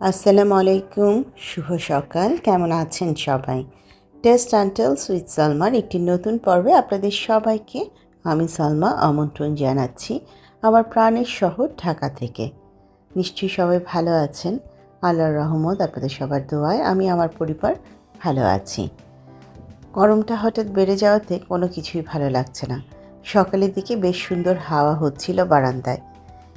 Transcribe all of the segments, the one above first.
আসসালামু আলাইকুম, শুভ সকাল। কেমন আছেন সবাই? টেস্ট অ্যান্টেলস উইথ সালমার একটি নতুন পর্বে আপনাদের সবাইকে আমি সালমা আমন্ত্রণ জানাচ্ছি আমার প্রাণের শহর ঢাকা থেকে। নিশ্চয়ই সবাই ভালো আছেন। আল্লাহর রহমত, আপনাদের সবার দোয়ায় আমি আমার পরিবার ভালো আছি। গরমটা হঠাৎ বেড়ে যাওয়াতে কোনো কিছুই ভালো লাগছে না। সকালের দিকে বেশ সুন্দর হাওয়া হচ্ছিল বারান্দায়।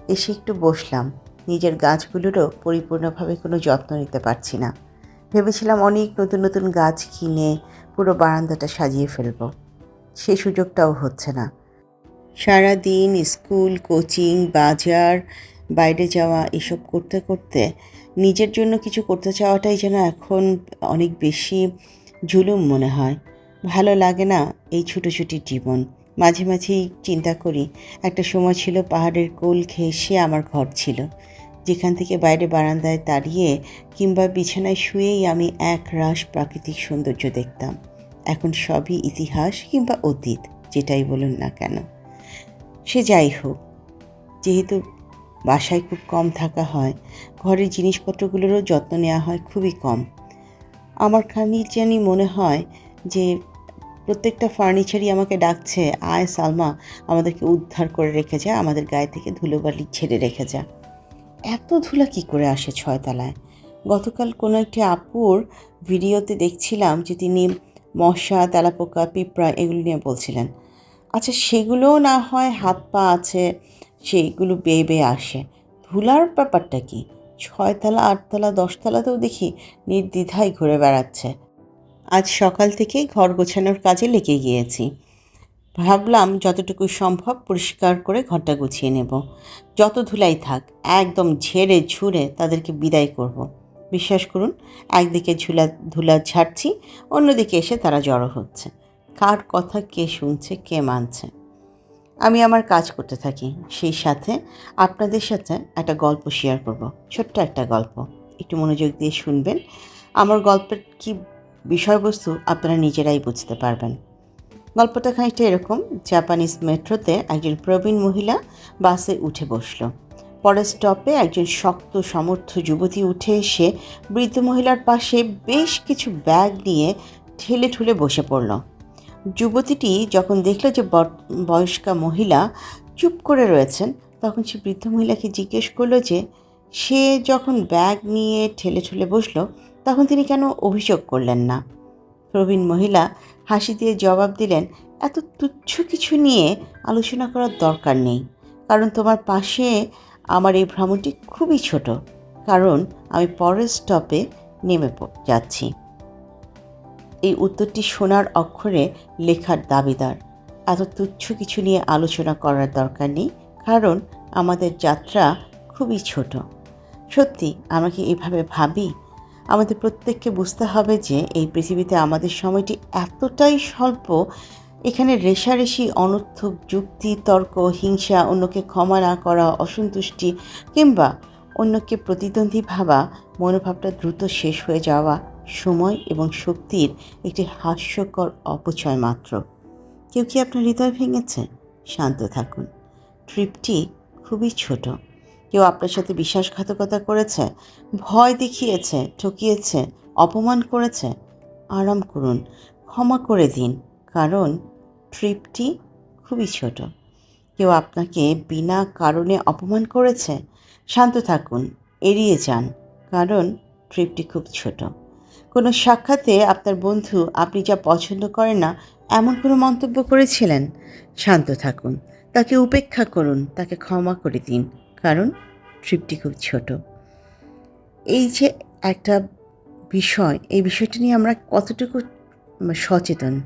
এসে একটু বসলাম। নিজের গাছগুলোরও পরিপূর্ণভাবে কোনো যত্ন নিতে পারছি না। ভেবেছিলাম অনেক নতুন নতুন গাছ কিনে পুরো বারান্দাটা সাজিয়ে ফেলব। সে সুযোগটাও হচ্ছে না। সারা দিন স্কুল, কোচিং, বাজার, বাইরে যাওয়া, এসব করতে করতে নিজের জন্য কিছু করতে চাওয়াটাই যেন এখন অনেক বেশি জুলুম মনে হয়। ভালো লাগে না এই ছুটোছুটি জীবন। মাঝে মাঝেই চিন্তা করি, একটা সময় ছিল পাহাড়ের কোল ঘেঁষে আমার ঘর ছিল। যেখান থেকে বাইরে বারান্দায় দাঁড়িয়ে কিংবা বিছানায় শুয়েই আমি এক রাস প্রাকৃতিক সৌন্দর্য দেখতাম। এখন সবই ইতিহাস কিংবা অতীত, যেটাই বলুন না কেন। সে যাই হোক, যেহেতু বাসায় খুব কম থাকা হয়, ঘরের জিনিসপত্রগুলোরও যত্ন নেওয়া হয় খুবই কম। আমার খানি জানি মনে হয় যে প্রত্যেকটা ফার্নিচারই আমাকে ডাকছে, আয় সালমা, আমাদেরকে উদ্ধার করে রেখে যা, আমাদের গায়ে থেকে ধুলোবালি ছেড়ে রেখে যা। এত ধুলা কি করে আসে ছয়তলায়? গতকাল কোনো একটি আপুর ভিডিওতে দেখছিলাম যে তিনি মশা, তেলাপোকা, পিঁপড়া এগুলো নিয়ে বলছিলেন। আচ্ছা সেগুলোও না হয় হাত পা আছে, সেইগুলো বেয়ে বেয়ে আসে। ধুলার ব্যাপারটা কি? ছয়তলা, আটতলা, দশতলাতেও দেখি নির্দ্বিধায় ঘুরে বেড়াচ্ছে। আজ সকাল থেকেই ঘর গোছানোর কাজে লেগে গিয়েছি। ভাবলাম যতটুকু সম্ভব পরিষ্কার করে ঘরটা গুছিয়ে নেব। যত ধুলাই থাক, একদম ঝেড়ে ঝুড়ে তাদেরকে বিদায় করব। বিশ্বাস করুন, একদিকে ঝুলা ধুলা ঝাড়ছি, অন্যদিকে এসে তারা জড়ো হচ্ছে। কার কথা কে শুনছে, কে মানছে? আমি আমার কাজ করতে থাকি, সেই সাথে আপনাদের সাথে একটা গল্প শেয়ার করব, ছোট্ট একটা গল্প। একটু মনোযোগ দিয়ে শুনবেন। আমার গল্পের কি বিষয়বস্তু আপনারা নিজেরাই বুঝতে পারবেন। গল্পটা খানিকটা এরকম। জাপানিজ মেট্রোতে একজন প্রবীণ মহিলা বাসে উঠে বসল। পরের স্টপে একজন শক্ত সমর্থ যুবতী উঠে এসে বৃদ্ধ মহিলার পাশে বেশ কিছু ব্যাগ নিয়ে ঠেলে ঠুলে বসে পড়ল। যুবতীটি যখন দেখল যে বয়স্কা মহিলা চুপ করে রয়েছেন, তখন সে বৃদ্ধ মহিলাকে জিজ্ঞেস করল যে, সে যখন ব্যাগ নিয়ে ঠেলে ঠুলে বসল, তখন তিনি কেন অভিযোগ করলেন না? প্রবীণ মহিলা হাসি দিয়ে জবাব দিলেন, এত তুচ্ছ কিছু নিয়ে আলোচনা করার দরকার নেই। কারণ তোমার পাশে আমার এই ভ্রমণটি খুবই ছোট। কারণ আমি পরের স্টপে নেমে যাচ্ছি। এই উত্তরটি শোনার অক্ষরে লেখার দাবিদার। এত তুচ্ছ কিছু নিয়ে আলোচনা করার দরকার নেই, কারণ আমাদের যাত্রা খুবই ছোট। সত্যি আমরা কি এভাবে ভাবি আমাদের প্রত্যেককে বুঝতে হবে যে এই পৃথিবীতে আমাদের সময়টি এতটাই স্বল্প। এখানে রেশারেশি, অনর্থক যুক্তি, তর্ক, হিংসা, অন্যকে ক্ষমা না করা, অসন্তুষ্টি কিংবা অন্যকে প্রতিদ্বন্দ্বী ভাবা, মনোভাবটা দ্রুত শেষ হয়ে যাওয়া সময় এবং শক্তির একটি হাস্যকর অপচয় মাত্র। কেউ কি আপনার হৃদয় ভেঙেছে? শান্ত থাকুন। ট্রিপটি খুবই ছোট। কেউ আপনার সাথে বিশ্বাসঘাতকতা করেছে, ভয় দেখিয়েছে, ঠকিয়েছে, অপমান করেছে, আরাম করুন, ক্ষমা করে দিন, কারণ ট্রিপটি খুবই ছোট। কেউ আপনাকে বিনা কারণে অপমান করেছে, শান্ত থাকুন, এড়িয়ে যান, কারণ ট্রিপটি খুব ছোট। কোনো সাক্ষাতে আপনার বন্ধু আপনি যা পছন্দ করেন না, এমন কোনো মন্তব্য করেছিলেন? শান্ত থাকুন, তাকে উপেক্ষা করুন, তাকে ক্ষমা করে দিন। কারণ ট্রিপটি খুব ছোট। এই যে একটা বিষয়, এই বিষয়টি নিয়ে আমরা কতটুকু সচেতন?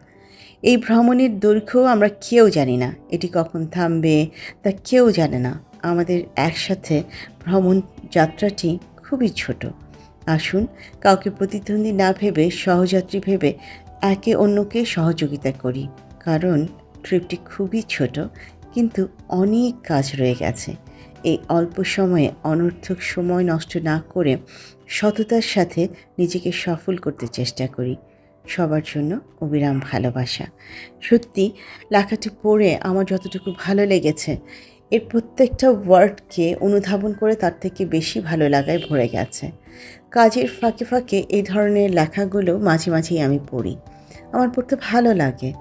এই ভ্রমণের দৈর্ঘ্য আমরা কেউ জানি না, এটি কখন থামবে তা কেউ জানে না। আমাদের একসাথে ভ্রমণ যাত্রাটি খুবই ছোট। আসুন, কাউকে প্রতিদ্বন্দ্বী না ভেবে, সহযাত্রী ভেবে একে অন্যকে সহযোগিতা করি। কারণ ট্রিপটি খুবই ছোট, কিন্তু অনেক কাজ রয়ে গেছে। এই অল্প সময়ে অনর্থক সময় নষ্ট না করে সততার সাথে নিজেকে সফল করতে চেষ্টা করি। সবার জন্য অবিরাম ভালোবাসা। সত্যি, লেখাটি পড়ে আমার যতটুকু ভালো লেগেছে, এর প্রত্যেকটা ওয়ার্ডকে অনুধাবন করে তার থেকে বেশি ভালো লাগায় ভরে গেছে। কাজের ফাঁকে ফাঁকে এই ধরনের লেখাগুলো মাঝে মাঝেই আমি পড়ি। আমার পড়তে ভালো লাগে।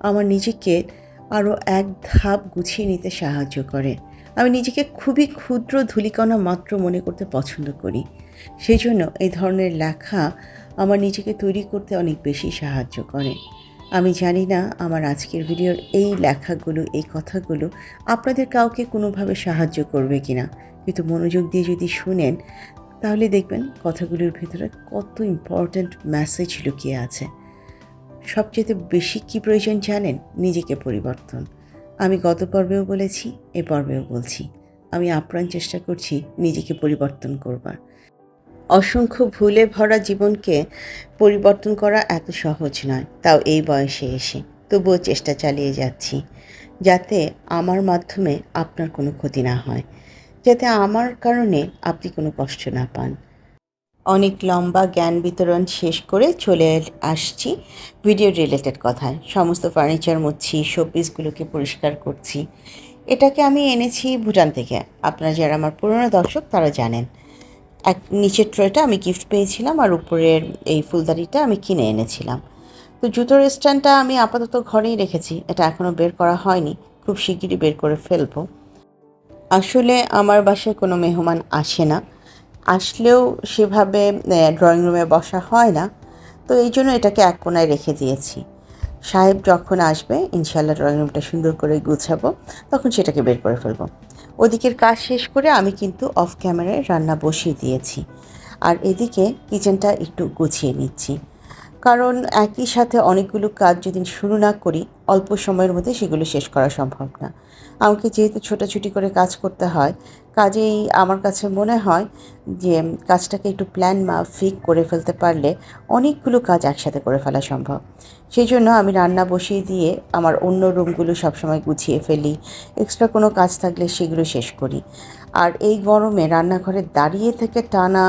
আমার নিজেকে আরও এক ধাপ গুছিয়ে নিতে সাহায্য করে। আমি নিজেকে খুবই ক্ষুদ্র ধূলিকণা মাত্র মনে করতে পছন্দ করি। সেই জন্য এই ধরনের লেখা আমার নিজেকে তৈরি করতে অনেক বেশি সাহায্য করে। আমি জানি না আমার আজকের ভিডিওর এই লেখাগুলো, এই কথাগুলো আপনাদের কাউকে কোনোভাবে সাহায্য করবে কি না কিন্তু মনোযোগ দিয়ে যদি শুনেন, তাহলে দেখবেন কথাগুলোর ভেতরে কত ইম্পর্ট্যান্ট মেসেজ লুকিয়ে আছে। সবচেয়ে বেশি কী প্রয়োজন জানেন? নিজেকে পরিবর্তন। আমি গত পর্বেও বলেছি, এ পর্বেও বলছি। আমি আপ্রাণ চেষ্টা করছি নিজেকে পরিবর্তন করবার। অসংখ্য ভুলে ভরা জীবনকে পরিবর্তন করা এত সহজ নয়, তাও এই বয়সে এসে। তবুও চেষ্টা চালিয়ে যাচ্ছি, যাতে আমার মাধ্যমে আপনার কোনো ক্ষতি না হয়, যাতে আমার কারণে আপনি কোনো কষ্ট না পান। অনেক লম্বা জ্ঞান বিতরণ শেষ করে চলে আসছি ভিডিও রিলেটেড কথায়। সমস্ত ফার্নিচার মুছছি শোপিসগুলোকে পরিষ্কার করছি। এটাকে আমি এনেছি ভুটান থেকে। আপনারা যারা আমার পুরনো দর্শক, তারা জানেন। এক নিচের ট্রেটা আমি গিফট পেয়েছিলাম আর উপরের এই ফুলদারিটা আমি কিনে এনেছিলাম। তো জুতোর স্ট্যান্ডটা আমি আপাতত ঘরেই রেখেছি। এটা এখনও বের করা হয়নি। খুব শিগগিরই বের করে ফেলব। আসলে আমার বাসায় কোনো মেহমান আসে না। আসলেও সেভাবে ড্রয়িং রুমে বসা হয় না। তো এই জন্য এটাকে এক কোনায় রেখে দিয়েছি। সাহেব যখন আসবে ইনশাল্লাহ ড্রয়িং রুমটা সুন্দর করে গুছাবো, তখন সেটাকে বের করে ফেলব। ওদিকের কাজ শেষ করে আমি কিন্তু অফ ক্যামেরায় রান্না বসিয়ে দিয়েছি। আর এদিকে কিচেনটা একটু গুছিয়ে নিচ্ছি। কারণ একই সাথে অনেকগুলো কাজ যদি শুরু না করি, অল্প সময়ের মধ্যে সেগুলো শেষ করা সম্ভব না। আমাকে যেহেতু ছোটাছুটি করে কাজ করতে হয়, কাজেই আমার কাছে মনে হয় যে কাজটাকে একটু প্ল্যান মাফিক করে ফেলতে পারলে অনেকগুলো কাজ একসাথে করে ফেলা সম্ভব। সেই জন্য আমি রান্না বসিয়ে দিয়ে আমার অন্য রুমগুলো সবসময় গুছিয়ে ফেলি, এক্সট্রা কোনো কাজ থাকলে সেগুলো শেষ করি। আর এই গরমে রান্নাঘরে দাঁড়িয়ে থেকে টানা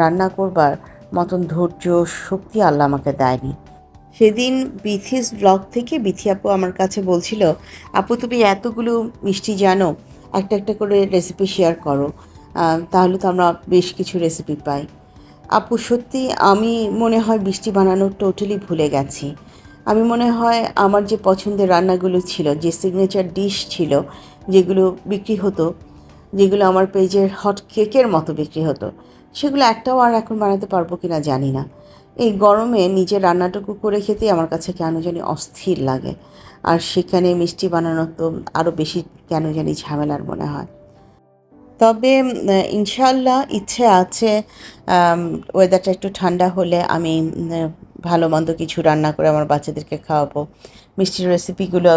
রান্না করবার মতন ধৈর্য, শক্তি আল্লাহ আমাকে দেয়নি। সেদিন বিথিস ব্লগ থেকে বিথি আপু আমার কাছে বলছিল, আপু, তুমি এতগুলো মিষ্টি জানো, একটা একটা করে রেসিপি শেয়ার করো তাহলে তো আমরা বেশ কিছু রেসিপি পাই। আপু, সত্যি, আমি মনে হয় বৃষ্টি বানানো টোটালি ভুলে গেছি। আমি মনে হয় আমার যে পছন্দের রান্নাগুলো ছিল, যে সিগনেচার ডিশ ছিল, যেগুলো বিক্রি হতো, যেগুলো আমার পেজের হট কেকের মতো বিক্রি হতো সেগুলো একটাও আর এখন বানাতে পারব কি না জানি না। এই গরমে নিজের রান্নাটুকু করে খেতেই আমার কাছে কেন জানি অস্থির লাগে। আর সেখানে মিষ্টি বানানো তো আরও বেশি কেন জানি ঝামেলার মনে হয়। তবে ইনশাল্লাহ ইচ্ছে আছে ওয়েদারটা একটু ঠান্ডা হলে আমি ভালো মন্দ কিছু রান্না করে আমার বাচ্চাদেরকে খাওয়াবো। মিষ্টির রেসিপিগুলো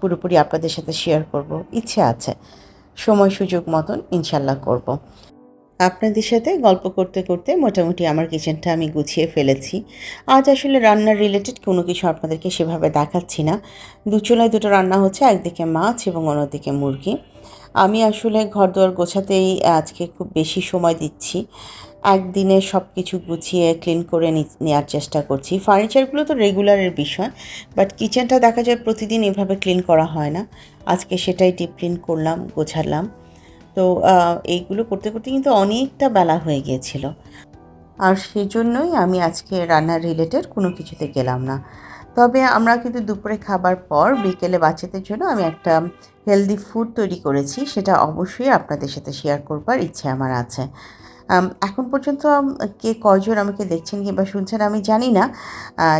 পুরোপুরি আপনাদের সাথে শেয়ার করব। ইচ্ছে আছে। সময় সুযোগ মতন ইনশাল্লাহ করব। আপনাদের সাথে গল্প করতে করতে মোটামুটি আমার কিচেনটা আমি গুছিয়ে ফেলেছি। আজ আসলে রান্নার রিলেটেড কোনো কিছু আপনাদেরকে সেভাবে দেখাচ্ছি না। দু চুলায় দুটো রান্না হচ্ছে, একদিকে মাছ এবং অন্যদিকে মুরগি। আমি আসলে ঘর দুয়ার গোছাতেই আজকে খুব বেশি সময় দিচ্ছি। একদিনে সব কিছু গুছিয়ে ক্লিন করে নেওয়ার চেষ্টা করছি। ফার্নিচারগুলো তো রেগুলারের বিষয় বাট কিচেনটা দেখা যায় প্রতিদিন এভাবে ক্লিন করা হয় না। আজকে সেটাই ডিপ ক্লিন করলাম, গোছালাম। তো এইগুলো করতে করতে কিন্তু অনেকটা বেলা হয়ে গিয়েছিল। আর সেজন্যই আমি আজকে রান্নার রিলেটেড কোনো কিছুতে গেলাম না। তবে আমরা কিন্তু দুপুরে খাবার পর বিকেলে বাচ্চাদের জন্য আমি একটা হেলদি ফুড তৈরি করেছি, সেটা অবশ্যই আপনাদের সাথে শেয়ার করবার ইচ্ছে আমার আছে। এখন পর্যন্ত কে কজন আমাকে দেখছেন কিংবা শুনছেন আমি জানি না।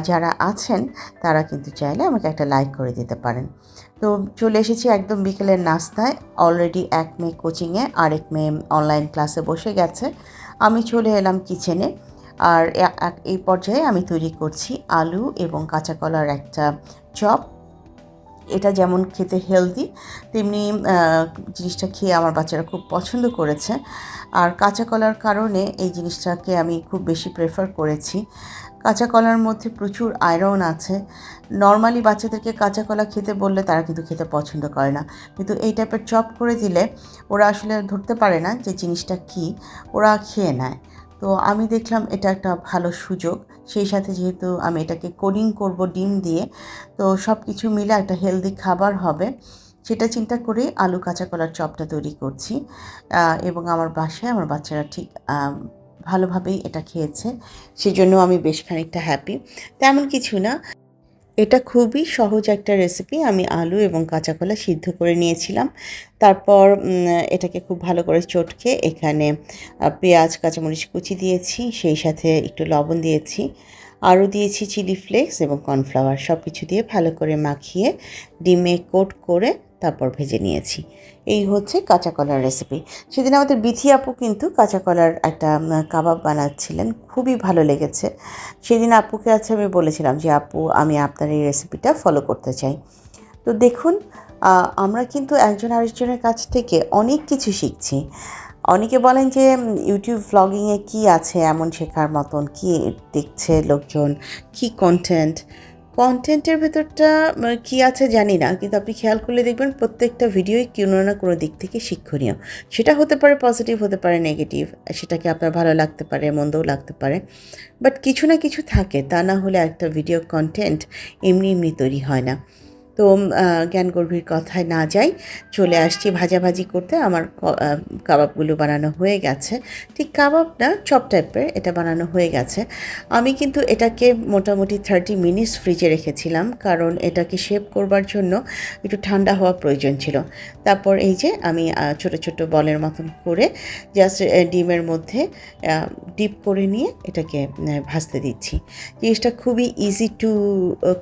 যারা আছেন, তারা কিন্তু চাইলে আমাকে একটা লাইক করে দিতে পারেন। তো চলে এসেছি একদম বিকেলের নাস্তায়। অলরেডি এক মেয়ে কোচিংয়ে আরেক মেয়ে অনলাইন ক্লাসে বসে গেছে। আমি চলে এলাম কিচেনে আর এই পর্যায়ে আমি তৈরি করছি আলু এবং কাঁচা কলার একটা চপ। এটা যেমন খেতে হেলদি তেমনি জিনিসটা খেয়ে আমার বাচ্চারা খুব পছন্দ করেছে। আর কাঁচা কলার কারণে এই জিনিসটাকে আমি খুব বেশি প্রেফার করেছি। কাঁচা কলার মধ্যে প্রচুর আয়রন আছে। নর্মালি বাচ্চাদেরকে কাঁচা কলা খেতে বললে তারা কিন্তু খেতে পছন্দ করে না। কিন্তু এই টাইপের চপ করে দিলে ওরা আসলে ধরতে পারে না যে জিনিসটা কি, ওরা খেয়ে নেয়। তো আমি দেখলাম এটা একটা ভালো সুযোগ। সেই সাথে যেহেতু আমি এটাকে কোডিং করব ডিম দিয়ে, তো সব কিছু মিলে একটা হেলদি খাবার হবে। সেটা চিন্তা করে আলু কাঁচা কলার চপটা তৈরি করছি। এবং আমার বাসায় আমার বাচ্চারা ঠিক ভালোভাবেই এটা খেয়েছে। সেজন্য আমি বেশ খানিকটা হ্যাপি তেমন কিছু না। এটা খুবই সহজ একটা রেসিপি আমি আলু এবং কাঁচা কলা সিদ্ধ করে নিয়েছিলাম। তারপর এটাকে খুব ভালো করে চটকে এখানে পেঁয়াজ, কাঁচামরিচ কুচি দিয়েছি। সেই সাথে একটু লবণ দিয়েছি। আরও দিয়েছি চিলি ফ্লেক্স এবং কর্নফ্লাওয়ার সব কিছু দিয়ে ভালো করে মাখিয়ে, ডিমে কোট করে তারপর ভেজে নিয়েছি। এই হচ্ছে কাঁচা কলার রেসিপি সেদিন আমাদের বিথি আপু কিন্তু কাঁচা কলার একটা কাবাব বানাচ্ছিলেন। খুবই ভালো লেগেছে। সেদিন আপুকে আছে আমি বলেছিলাম যে, আপু, আমি আপনার এই রেসিপিটা ফলো করতে চাই। তো দেখুন আমরা কিন্তু একজন আরেকজনের কাছ থেকে অনেক কিছু শিখছি। অনেকে বলেন যে ইউটিউব ভ্লগিংয়ে কী আছে এমন শেখার মতন? কী দেখছে লোকজন? কী কন্টেন্ট কন্টেন্টের ভেতরটা কী আছে জানি না, কিন্তু আপনি খেয়াল করলে দেখবেন প্রত্যেকটা ভিডিওই কোনো না কোনো দিক থেকে শিক্ষণীয়। সেটা হতে পারে পজিটিভ হতে পারে নেগেটিভ সেটাকে আপনার ভালো লাগতে পারে, মন্দও লাগতে পারে। বাট কিছু না কিছু থাকে, তা না হলে একটা ভিডিও কন্টেন্ট এমনি এমনি তৈরি হয় না। তো জ্ঞান গর্ভীর কথায় না যাই, চলে আসছি ভাজাভাজি করতে। আমার কাবাবগুলো বানানো হয়ে গেছে। ঠিক কাবাব না, চপ টাইপের এটা বানানো হয়ে গেছে। আমি কিন্তু এটাকে মোটামুটি থার্টি মিনিটস ফ্রিজে রেখেছিলাম, কারণ এটাকে শেপ করবার জন্য একটু ঠান্ডা হওয়া প্রয়োজন ছিল। তারপর এই যে আমি ছোট ছোট বলের মতন করে জাস্ট ডিমের মধ্যে ডিপ করে নিয়ে এটাকে ভাজতে দিচ্ছি। জিনিসটা খুবই ইজি টু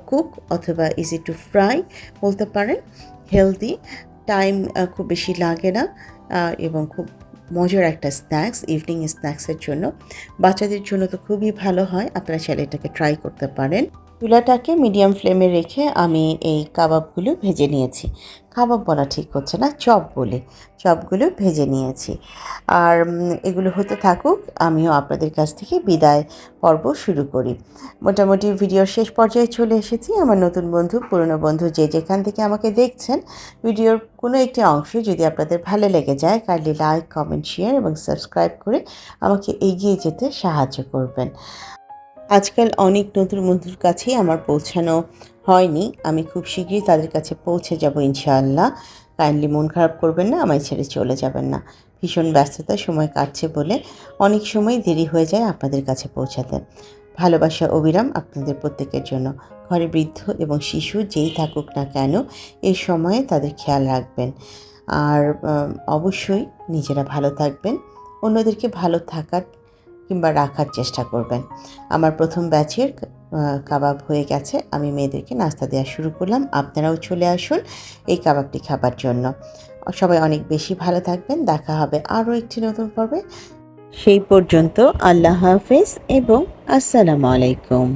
কুক অথবা ইজি টু ফ্রাই বলতে পারেন হেলদি টাইম খুব বেশি লাগে না এবং খুব মজার একটা স্ন্যাক্স ইভিনিং স্ন্যাক্সের জন্য। বাচ্চাদের জন্য তো খুবই ভালো হয়, আপনারা চাইলে এটাকে ট্রাই করতে পারেন। চুলাটাকে মিডিয়াম ফ্লেমে রেখে আমি এই কাবাবগুলো ভেজে নিয়েছি। কাবাব বলা ঠিক হচ্ছে না, চপ বলে। চপগুলো ভেজে নিয়েছি। আর এগুলো হতে থাকুক, আমিও আপনাদের কাছ থেকে বিদায় পর্ব শুরু করি। মোটামুটি ভিডিওর শেষ পর্যায়ে চলে এসেছি। আমার নতুন বন্ধু, পুরনো বন্ধু যে যেখান থেকে আমাকে দেখছেন ভিডিওর কোনো একটি অংশ যদি আপনাদের ভালো লেগে যায় কাইন্ডলি লাইক কমেন্ট শেয়ার এবং সাবস্ক্রাইব করে আমাকে এগিয়ে যেতে সাহায্য করবেন। আজকাল অনেক নতুন বন্ধুর কাছেই আমার পৌঁছানো হয়নি। আমি খুব শীঘ্রই তাদের কাছে পৌঁছে যাব ইনশাআল্লাহ। কাইন্ডলি মন খারাপ করবেন না, আমায় ছেড়ে চলে যাবেন না। ভীষণ ব্যস্ততায় সময় কাটছে বলে অনেক সময় দেরি হয়ে যায় আপনাদের কাছে পৌঁছাতে। ভালোবাসা অবিরাম আপনাদের প্রত্যেকের জন্য। ঘরে বৃদ্ধ এবং শিশু যেই থাকুক না কেন এই সময়ে তাদের খেয়াল রাখবেন। আর অবশ্যই নিজেরা ভালো থাকবেন। অন্যদেরকে ভালো থাকার কিংবা রাখার চেষ্টা করবেন। আমার প্রথম ব্যাচের কাবাব হয়ে গেছে। আমি মেয়েদেরকে নাস্তা দেওয়া শুরু করলাম। আপনারাও চলে আসুন এই কাবাবটি খাবার জন্য। সবাই অনেক বেশি ভালো থাকবেন। দেখা হবে আরও একটি নতুন পর্বে। সেই পর্যন্ত আল্লাহ হাফেজ এবং আসসালামু আলাইকুম।